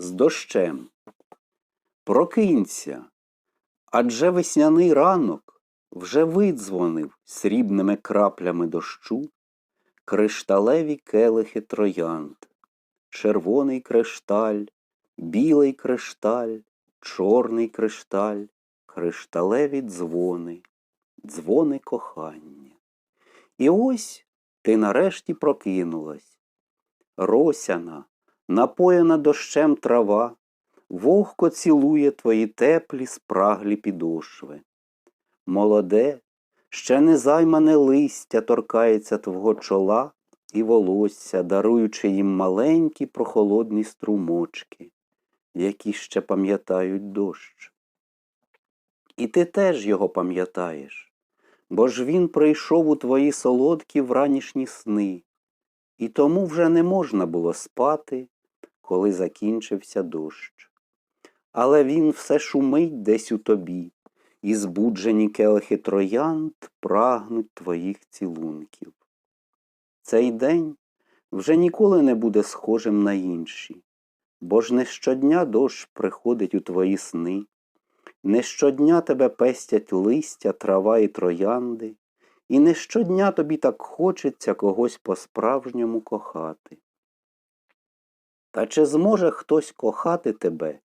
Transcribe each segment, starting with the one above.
з дощем. Прокинься, адже весняний ранок вже видзвонив срібними краплями дощу кришталеві келихи троянд, червоний кришталь, білий кришталь, чорний кришталь, кришталеві дзвони, дзвони кохання. І ось ти нарешті прокинулась. Росяна, напоєна дощем трава, вогко цілує твої теплі спраглі підошви. Молоде, ще не займане листя торкається твого чола і волосся, даруючи їм маленькі прохолодні струмочки, які ще пам'ятають дощ. І ти теж його пам'ятаєш, бо ж він прийшов у твої солодкі вранішні сни, і тому вже не можна було спати, коли закінчився дощ. Але він все шумить десь у тобі, і збуджені келихи троянд прагнуть твоїх цілунків. Цей день вже ніколи не буде схожим на інші, бо ж не щодня дощ приходить у твої сни, не щодня тебе пестять листя, трава і троянди, і не щодня тобі так хочеться когось по-справжньому кохати. Та чи зможе хтось кохати тебе,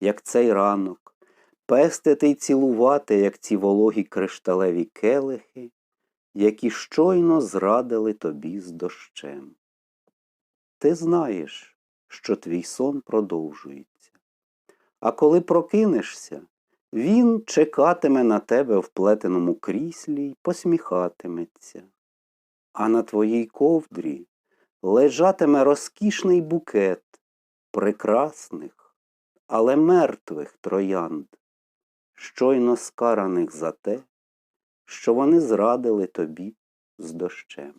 як цей ранок, пестити й цілувати, як ці вологі кришталеві келихи, які щойно зрадили тобі з дощем? Ти знаєш, що твій сон продовжується, а коли прокинешся, він чекатиме на тебе в плетеному кріслі й посміхатиметься, а на твоїй ковдрі лежатиме розкішний букет прекрасних, але мертвих троянд, щойно скараних за те, що вони зрадили тобі з дощем.